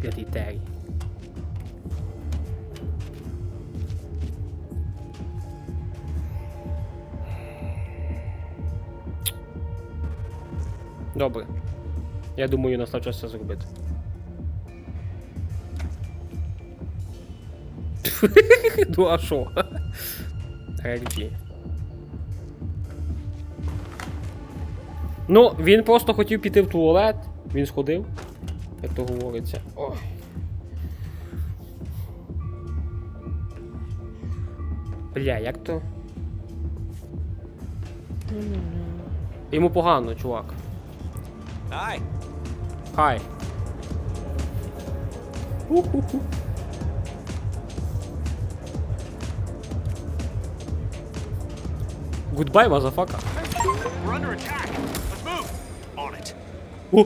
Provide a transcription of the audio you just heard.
П'ятий Террі. Добре. Я думаю, настав час це зробити. ну а що? Регбі. Ну, він просто хотів піти в туалет, він сходив, як то говориться. Ой. Бля, як то. Йому погано, чувак. Hi. Хай. Ху-ху-ху. Goodbye, мазафака. We're under attack. Oh,